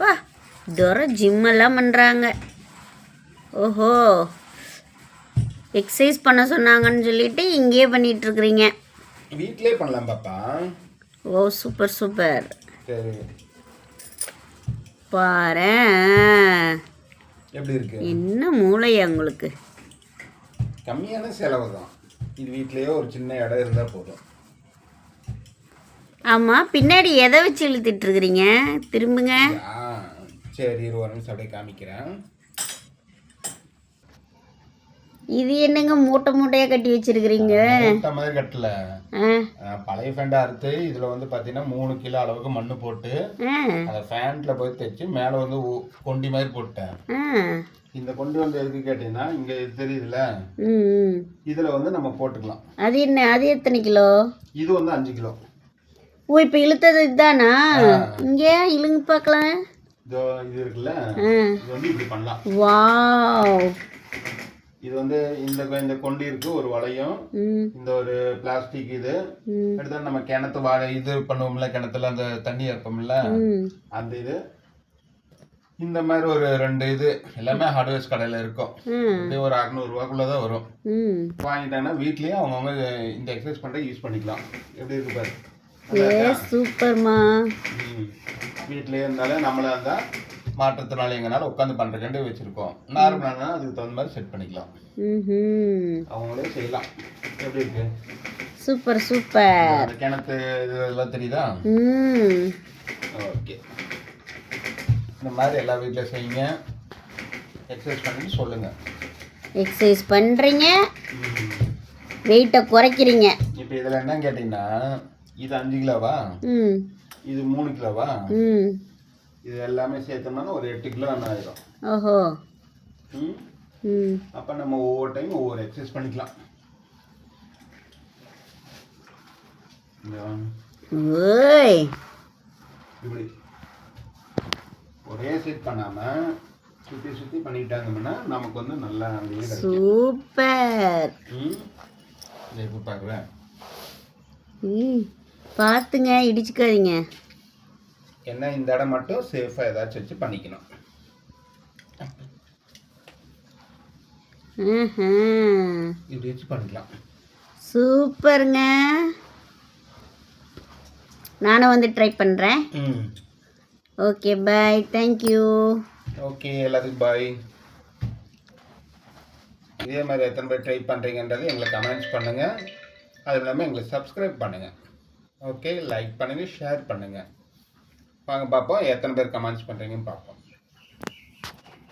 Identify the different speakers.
Speaker 1: வா துரை ஜிம்மெல்லாம் பண்ணுறாங்க ஓஹோ. எக்ஸசைஸ் பண்ண சொன்னாங்கன்னு சொல்லிட்டு இங்கேயே பண்ணிட்டு இருக்கிறீங்க.
Speaker 2: வீட்டிலே பண்ணலாம் பாப்பா.
Speaker 1: ஓ சூப்பர் சூப்பர். பாரேன்
Speaker 2: எப்படி இருக்கு?
Speaker 1: என்ன மூளையா உங்களுக்கு?
Speaker 2: கம்மியான செலவு தான். இது வீட்லயே ஒரு சின்ன இடம் இருந்தால் போதும்.
Speaker 1: ஆமாம் பின்னாடி எதை வச்சு இழுத்துட்டு இருக்கிறீங்க? திரும்புங்க.
Speaker 2: சரி இரு ஒரு நிமிஷம் அப்படியே காமிக்கிறேன்
Speaker 1: இது என்னங்க மூட்டை மூட்டையாக கட்டி வச்சிருக்கிறீங்க?
Speaker 2: மூட்டை மாதிரி கட்டல. பழைய ஃபேண்டா அறுத்து இதில் வந்து பார்த்தீங்கன்னா மூணு கிலோ அளவுக்கு மண்ணு போட்டு அந்த ஃபேண்ட்ல போய் தைச்சு மேலே வந்து கொண்டி மாதிரி போட்டேன். இந்த கொண்டு வந்து எதுக்கு கேட்டீங்கன்னா இங்கே
Speaker 1: ம்.
Speaker 2: இதில் வந்து நம்ம போட்டுக்கலாம்.
Speaker 1: அது என்ன அது எத்தனை கிலோ?
Speaker 2: இது வந்து அஞ்சு கிலோ.
Speaker 1: ஓ இப்போ இழுத்தது இதுதானா இங்கே இழுங்க பார்க்கலாம்
Speaker 2: இதோ இருக்குல்ல? இது வந்து இப்படி பண்ணலாம்.
Speaker 1: வாவ்.
Speaker 2: இது வந்து இந்த இந்த கொண்டி இருக்கு ஒரு வளையம். இந்த ஒரு பிளாஸ்டிக் இது. அடுத்து நம்ம கிணத்து வாழை இது பண்ணுவோம்ல கிணத்துல அந்த தண்ணி இறப்போம்ல அந்த இது. இந்த மாதிரி ஒரு ரெண்டு இது எல்லாமே ஹார்ட்வேர்ஸ் கடையில் இருக்கும். அப்படியே ஒரு அறநூறுவாக்குள்ளே தான் வரும். வாங்கிட்டாங்கன்னா வீட்லயே அவங்கவுங்க இந்த எக்ஸசைஸ் பண்ணுற யூஸ் பண்ணிக்கலாம். எப்படி இருக்கு பாரு?
Speaker 1: சூப்பர்மா.
Speaker 2: வீட்லயே இருந்தாலும் நம்மளா இருந்தால் மாற்றுத்திறனாளி எங்கனால உட்காந்து பண்ணுறதுக்காண்டி வச்சுருக்கோம். நார்மலானா அதுக்கு தகுந்த மாதிரி செட் பண்ணிக்கலாம்.
Speaker 1: ம்
Speaker 2: அவங்களே செய்யலாம். எப்படி இருக்கு?
Speaker 1: Super super.
Speaker 2: கிணத்து இது எல்லாம் தெரியுதா? ஓகே. இந்த மாதிரி எல்லா வீட்டில் செய்யுங்க. எக்ஸசைஸ் பண்ணிட்டு சொல்லுங்கள்
Speaker 1: எக்ஸசைஸ் பண்ணுறீங்க வெயிட்டை குறைக்கிறீங்க.
Speaker 2: இப்போ இதில் என்ன கேட்டிங்கன்னா இது அஞ்சு கிலோவா?
Speaker 1: ம்.
Speaker 2: இது மூணு கிலோவா?
Speaker 1: ம்.
Speaker 2: இது எல்லாமே சேர்த்தோம்னா ஒரு எட்டு கிலோ என்ன ஆயிரும்.
Speaker 1: ஓஹோ.
Speaker 2: ம்.
Speaker 1: ம்.
Speaker 2: அப்போ நம்ம ஒவ்வொரு டைம் ஒவ்வொரு எக்ஸசைஸ் பண்ணிக்கலாம்.
Speaker 1: ஓய்.
Speaker 2: இப்படி ஒரே செட் பண்ணாமல் சுற்றி சுற்றி பண்ணிக்கிட்டாங்கன்னா நமக்கு வந்து நல்லா
Speaker 1: சூப்பர்.
Speaker 2: ம். இதை இப்போ பார்க்குறேன்.
Speaker 1: ம். பார்த்துங்க இடிச்சுக்காதீங்க.
Speaker 2: என்ன இந்த இடம் மட்டும் சேஃபாக ஏதாச்சும் வச்சு பண்ணிக்கணும். இப்படி வச்சு பண்ணிக்கலாம்.
Speaker 1: சூப்பருங்க. நானும் வந்து ட்ரை பண்ணுறேன்
Speaker 2: ம்.
Speaker 1: ஓகே பாய் தேங்க்யூ
Speaker 2: ஓகே எல்லாத்துக்கும் பாய் இதே மாதிரி எத்தனை பேர் ட்ரை பண்ணுறீங்கன்றது எங்களை கமெண்ட்ஸ் பண்ணுங்கள் அது இல்லாமல் எங்களை சப்ஸ்கிரைப் பண்ணுங்கள் ஓகே லைக் பண்ணுங்கள் ஷேர் பண்ணுங்கள் வாங்க பார்ப்போம் எத்தனை பேர் கமெண்ட்ஸ் பண்ணுறீங்கன்னு பார்ப்போம்.